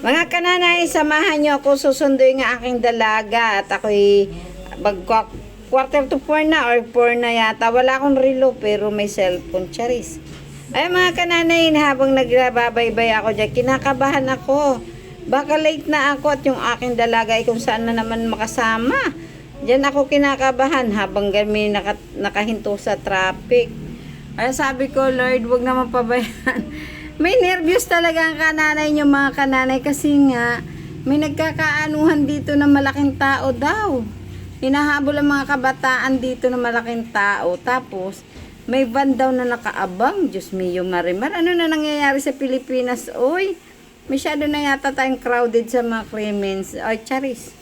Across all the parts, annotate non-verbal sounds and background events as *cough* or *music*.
Mga kananay, samahan niyo ako susunduin nga aking dalaga at ako'y mag quarter to four na or four na yata. Wala akong relo pero may cellphone, charis. Ay mga kananay, habang nagbabaybay ako dyan, kinakabahan ako. Baka late na ako at yung aking dalaga ay kung saan na naman makasama. Diyan ako kinakabahan habang kami naka, nakahinto sa traffic. Ay sabi ko, Lord, wag naman pabayaan. *laughs* May nervyos talaga ang kananay niyo mga kananay kasi nga may nagkakaanuhan dito na malaking tao daw. Hinahabol ang mga kabataan dito na malaking tao. Tapos, may van daw na nakaabang. Diyos mio, Marimar. Ano na nangyayari sa Pilipinas? Oy, masyado na yata tayong crowded sa mga clemens. Ay, charis.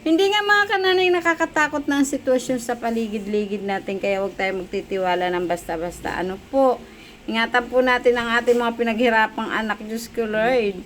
Hindi nga mga kananay nakakatakot na sitwasyon sa paligid-ligid natin kaya huwag tayo magtitiwala ng basta-basta. Ano po, ingatan po natin ang ating mga pinaghirapang anak. Diyos ko Lord.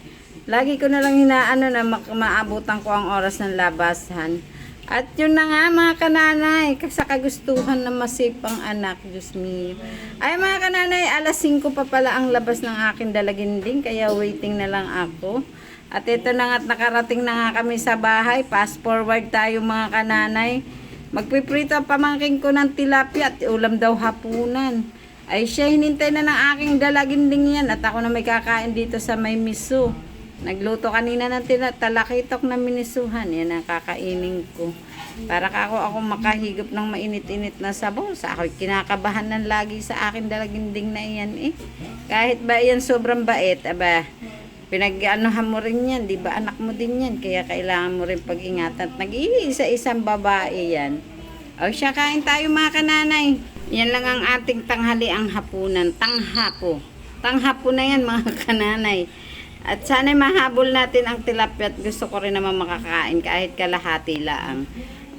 Lagi ko na lang hinaano na mak- maabutan ko ang oras ng labasan. At yun na nga mga kananay, sa kagustuhan ng masipang anak, Diyos me. Ay mga kananay, alas 5 pa pala ang labas ng aking dalaginding, kaya waiting na lang ako. At ito na nga't nakarating na nga kami sa bahay. Fast forward tayo mga kananay. Magpiprito ang pamangking ko ng tilapia at ulam daw hapunan. Ay siya hinintay na ng aking dalaginding yan at ako na may kakain dito sa may miso. Nagluto kanina ng talakitok na minisuhan. Yan ang kakainin ko. Para ako, ako makahigop ng mainit-init na sabaw. Sa ako'y kinakabahan ng lagi sa akin dalaginding na iyan eh. Kahit ba yan sobrang bait, aba, pinag-anuhan mo rin yan, di ba anak mo din yan, kaya kailangan mo rin pag-ingatan. at Nag-iisa isang babae yan. O siya, kain tayo mga kananay. Yan lang ang ating tanghali ang hapunan, tanghapo. Tanghapo na yan *laughs* mga kananay. At sana'y mahabol natin ang tilapia at gusto ko rin naman makakain kahit kalahati lang.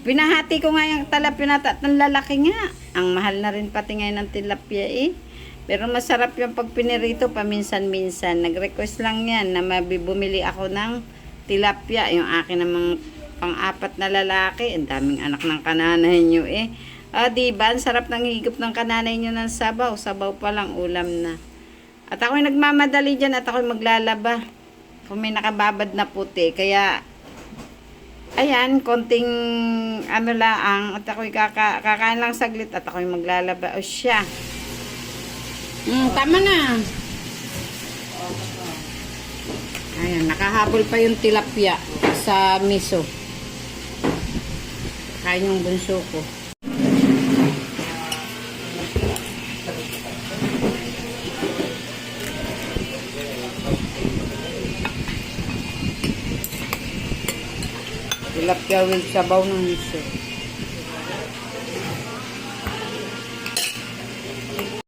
Pinahati ko nga yung tilapia na at ang lalaki nga. Ang mahal na rin pati ngayon ng tilapia eh. Pero masarap yung pag paminsan-minsan. Nag-request lang yan na mabibumili ako ng tilapia. Yung akin namang pang-apat na lalaki. Ang daming anak ng kananay nyo eh. Ah, di ba? Ang sarap ng higop ng kananay nyo ng sabaw. Sabaw pa lang, ulam na. At ako'y nagmamadali dyan at ako'y maglalaba. Kung may nakababad na puti. Kaya, ayan, konting ano laang. At ako'y kaka, kakain lang saglit at ako'y maglalaba. O siya. Hmm, tama na. Ayan, nakahabol pa yung tilapia sa miso. Kain yung bunso ko. Tilapia with sabaw ng miso.